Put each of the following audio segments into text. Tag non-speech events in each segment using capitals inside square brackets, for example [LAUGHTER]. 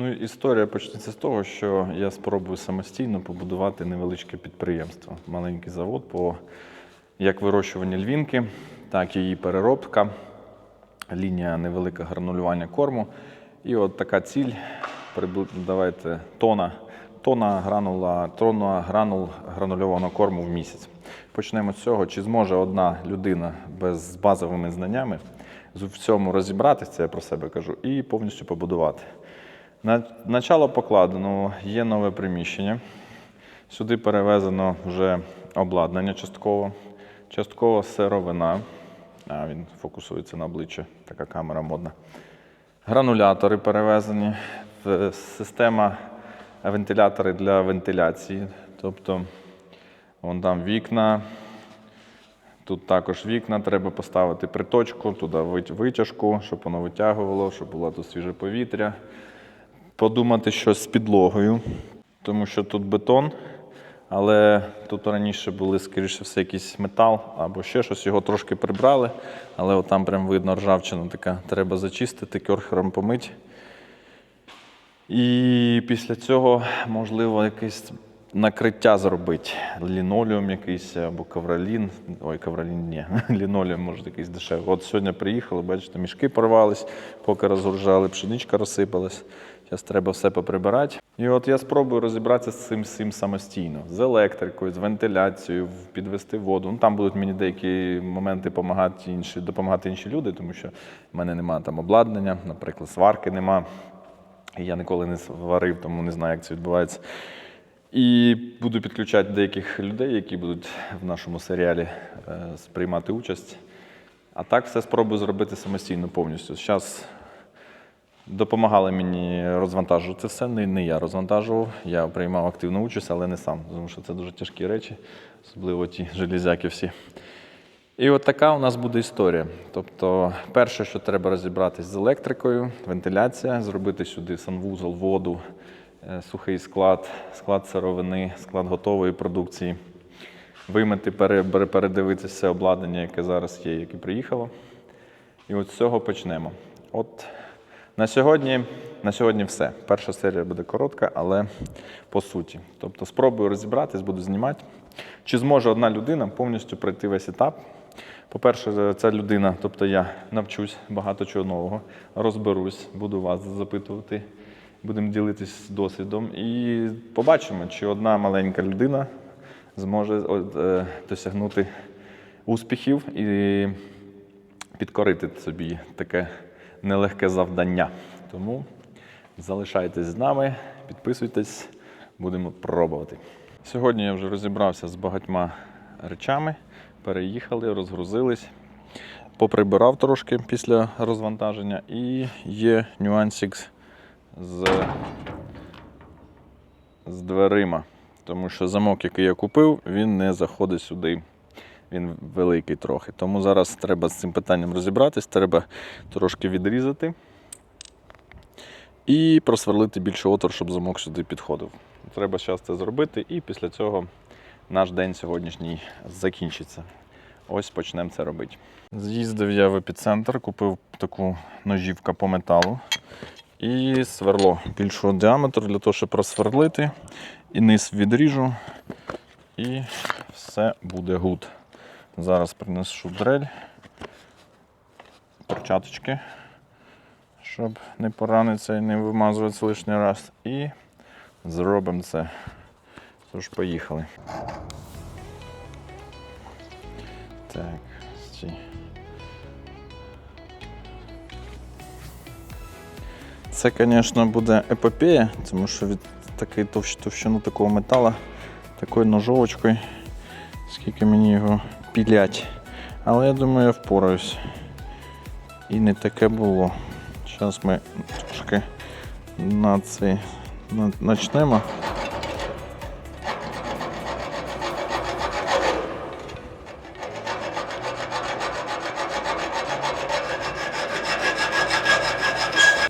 Ну, історія почнеться з того, що я спробую самостійно побудувати невеличке підприємство, маленький завод по як вирощування львінки, так і її переробка, лінія невелике гранулювання корму. І от така ціль, давайте тона, тона гранула, тонна гранул гранульованого корму в місяць. Почнемо з цього, чи зможе одна людина без з базовими знаннями в цьому розібратися, я про себе кажу, і повністю побудувати. На начало покладено, є нове приміщення. Сюди перевезено вже обладнання частково, частково сировина. А, він фокусується на обличчя, така камера модна. Гранулятори перевезені, система вентилятори для вентиляції. Тобто, вон там вікна, Тут також вікна, треба поставити приточку, туди вит- витяжку, щоб воно витягувало, щоб було тут свіже повітря. Подумати щось з підлогою, тому що тут бетон, але тут раніше були, скоріше все, якийсь метал або ще щось, його трошки прибрали, але там прям видно ржавчина така. Треба зачистити, керхером помити. І після цього, можливо, якесь накриття зробити. Лінолеум якийсь або ковролін. Ой, ковролін ні. [LAUGHS] Лінолеум, може, якийсь дешевий. От сьогодні приїхали, бачите, мішки порвались, поки розгружали, пшеничка розсипалась. Зараз треба все поприбирати. І от я спробую розібратися з цим всім самостійно, з електрикою, з вентиляцією, підвести воду. Ну там будуть мені деякі моменти допомагати інші, допомагати інші люди, тому що в мене немає там обладнання, наприклад, сварки нема. І Я ніколи не сварив, тому не знаю, як це відбувається. І буду підключати деяких людей, які будуть в нашому серіалі е, сприймати участь. А так все спробую зробити самостійно повністю. Зараз допомагали мені розвантажувати все. Не, не я розвантажував, я приймав активну участь, але не сам, тому що це дуже тяжкі речі, особливо ті железяки всі. І от така у нас буде історія. Тобто, перше, що треба розібратись з електрикою, вентиляція, зробити сюди санвузол, воду, е, сухий склад, склад сировини, склад готової продукції, вимити, пере- пере- передивитися все обладнання, яке зараз є, яке приїхало. І от з цього почнемо. От на сьогодні, на сьогодні все. Перша серія буде коротка, але по суті. Тобто спробую розібратись, буду знімати. Чи зможе одна людина повністю пройти весь етап? По-перше, ця людина, тобто я навчусь багато чого нового, розберусь, буду вас запитувати, будемо ділитись досвідом і побачимо, чи одна маленька людина зможе е, досягнути успіхів і підкорити собі таке нелегке завдання. Тому залишайтесь з нами, підписуйтесь, будемо пробувати. Сьогодні я вже розібрався з багатьма речами, переїхали, розгрузились, поприбирав трошки після розвантаження, і є нюансик з, з дверима. Тому що замок, який я купив, він не заходить сюди. Він великий трохи. Тому зараз треба з цим питанням розібратись, треба трошки відрізати і просверлити більше отвор, щоб замок сюди підходив. Треба зараз це зробити, і після цього наш день сьогоднішній закінчиться. Ось почнемо це робити. З'їздив я в епіцентр, купив таку ножівку по металу і сверло більшого діаметру для того, щоб просверлити. І низ відріжу, і все буде гуд. Зараз принесу дрель, перчаточки, щоб не поранитися і не вимазуватися лишній раз. І зробимо це. Тож, поїхали. Так, стій. Це, звісно, буде епопея, тому що від такої товщ, товщину такого металу, такою ножовочкою, скільки мені його пілять. Але я думаю, я впораюсь. І не таке було. Зараз ми трошки на на- начнемо.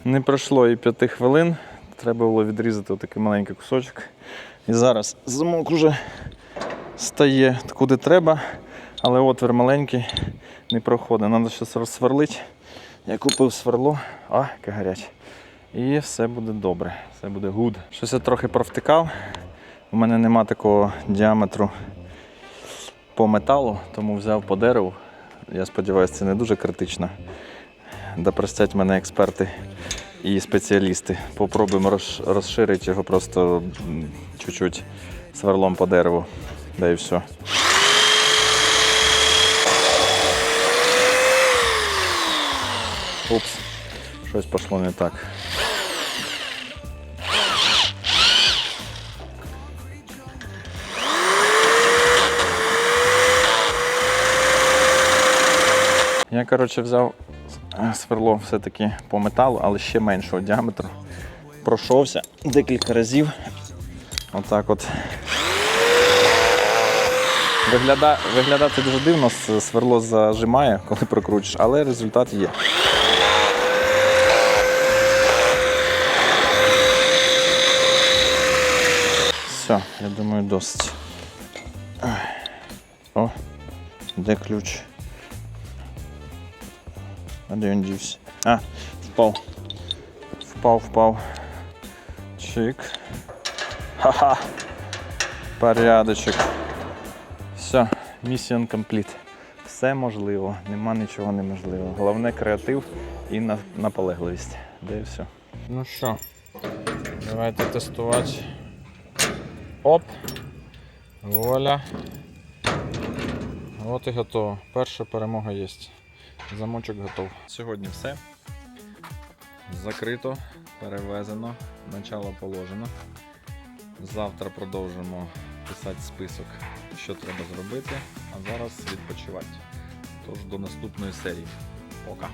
Не пройшло і п'яти хвилин. Треба було відрізати отакий маленький кусочок. І зараз замок уже стає куди треба, але отвір маленький не проходить. Треба щось розсверлити. Я купив сверло, а, яке гаряче. І все буде добре, все буде гуд. Щось я трохи провтикав. У мене нема такого діаметру по металу, тому взяв по дереву. Я сподіваюся, це не дуже критично. Да простять мене експерти і спеціалісти. Попробуємо розширити його просто чуть-чуть сверлом по дереву. Да і все. Упс, щось пішло не так. Я, коротше, взяв сверло все-таки по металу, але ще меншого діаметру. Пройшовся декілька разів. Отак от. Вигляда... Виглядає це дуже дивно, сверло зажимає, коли прокручиш, але результат є. Все, я думаю, досить. О, де ключ? А де він дівся? А, впав. Впав, впав. Чик. Ха-ха. Порядочок. Все, місіон компліт. Все можливо, нема нічого неможливого. Головне креатив і наполегливість. Де і все. Ну що, давайте тестувати. Оп. Вуаля. От і готово. Перша перемога є. Замочок готов. Сьогодні все. Закрито, перевезено, начало положено. Завтра продовжимо писати список, що треба зробити, а зараз відпочивати. Тож до наступної серії. Пока.